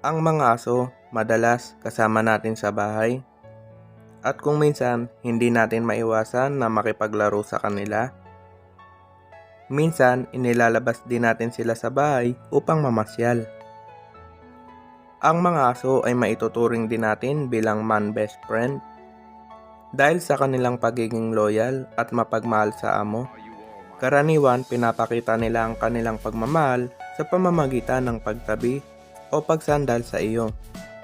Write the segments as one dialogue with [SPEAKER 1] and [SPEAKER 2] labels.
[SPEAKER 1] Ang mga aso madalas kasama natin sa bahay at kung minsan hindi natin maiwasan na makipaglaro sa kanila. Minsan inilalabas din natin sila sa bahay upang mamasyal. Ang mga aso ay maituturing din natin bilang man best friend dahil sa kanilang pagiging loyal at mapagmahal sa amo. Karaniwan pinapakita nila ang kanilang pagmamahal sa pamamagitan ng pagtabi o pagsandal sa iyo.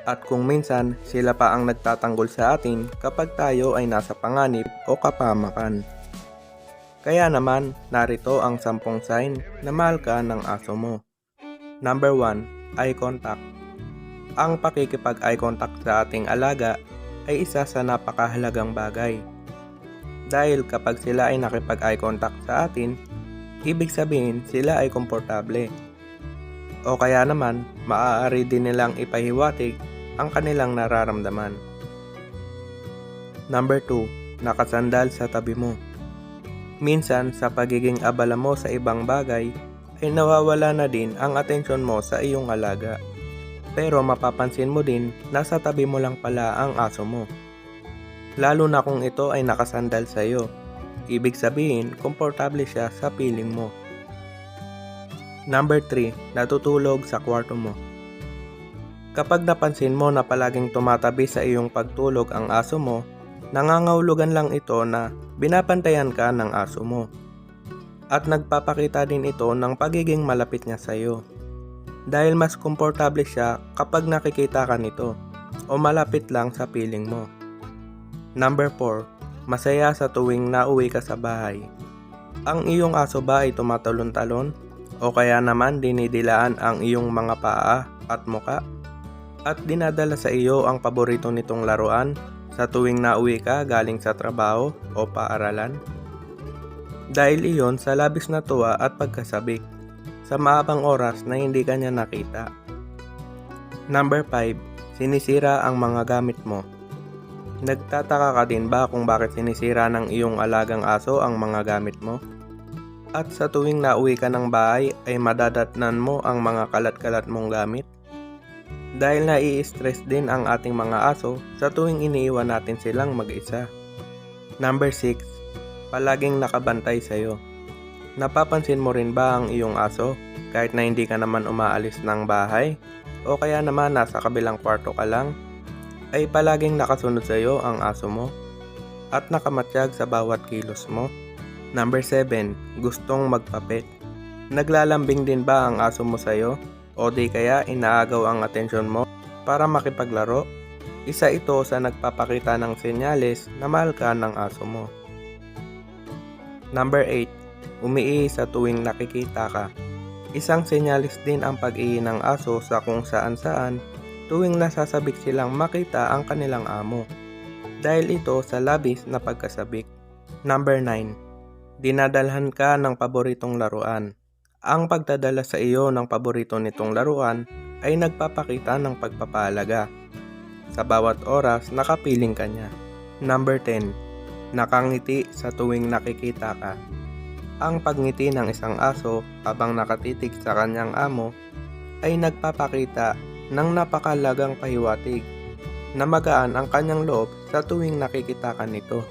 [SPEAKER 1] At kung minsan sila pa ang nagtatanggol sa atin kapag tayo ay nasa panganib o kapamakan. Kaya naman, narito ang sampung sign na mahal ka ng aso mo. Number 1, eye contact. Ang pakikipag-eye contact sa ating alaga ay isa sa napakahalagang bagay. Dahil kapag sila ay nakipag-eye contact sa atin, ibig sabihin sila ay komportable. O kaya naman, maaari din nilang ipahiwatig ang kanilang nararamdaman. Number 2, nakasandal sa tabi mo. Minsan sa pagiging abala mo sa ibang bagay ay nawawala na din ang atensyon mo sa iyong alaga. Pero mapapansin mo din na sa tabi mo lang pala ang aso mo. Lalo na kung ito ay nakasandal sa iyo. Ibig sabihin, komportable siya sa piling mo. Number 3, natutulog sa kwarto mo. Kapag napansin mo na palaging tumatabi sa iyong pagtulog ang aso mo, nangangahulugan lang ito na binapantayan ka ng aso mo. At nagpapakita din ito ng pagiging malapit niya sa iyo. Dahil mas komportable siya kapag nakikita ka nito o malapit lang sa piling mo. Number 4. Masaya sa tuwing nauwi ka sa bahay. Ang iyong aso ba ay tumatalon-talon? O kaya naman dinidilaan ang iyong mga paa at muka? At dinadala sa iyo ang paborito nitong laruan sa tuwing nauwi ka galing sa trabaho o paaralan? Dahil iyon sa labis na tuwa at pagkasabik sa maabang oras na hindi kanya nakita. Number 5. Sinisira ang mga gamit mo. Nagtataka ka din ba kung bakit sinisira ng iyong alagang aso ang mga gamit mo? At sa tuwing nauwi ka ng bahay ay madadatnan mo ang mga kalat-kalat mong gamit? Dahil nai-stress din ang ating mga aso sa tuwing iniiwan natin silang mag-isa. Number 6. Palaging nakabantay sa'yo. Napapansin mo rin ba ang iyong aso kahit na hindi ka naman umaalis ng bahay? O kaya naman nasa kabilang kwarto ka lang? Ay palaging nakasunod sa iyo ang aso mo? At nakamatsyag sa bawat kilos mo? Number 7. Gustong magpapet. Naglalambing din ba ang aso mo sa iyo? O di kaya inaagaw ang atensyon mo para makipaglaro? Isa ito sa nagpapakita ng senyales na mahal ka ng aso mo. Number 8. Umiihi sa tuwing nakikita ka. Isang senyalis din ang pag-ihi ng aso sa kung saan saan tuwing nasasabik silang makita ang kanilang amo. Dahil ito sa labis na pagkasabik. Number 9. Dinadalhan ka ng paboritong laruan. Ang pagdadala sa iyo ng paborito nitong laruan ay nagpapakita ng pagpapalaga. Sa bawat oras, nakapiling ka niya. Number 10. Nakangiti sa tuwing nakikita ka. Ang pagngiti ng isang aso habang nakatitig sa kanyang amo ay nagpapakita ng napakalagang pahiwatig na magaan ang kanyang loob sa tuwing nakikita ka nito.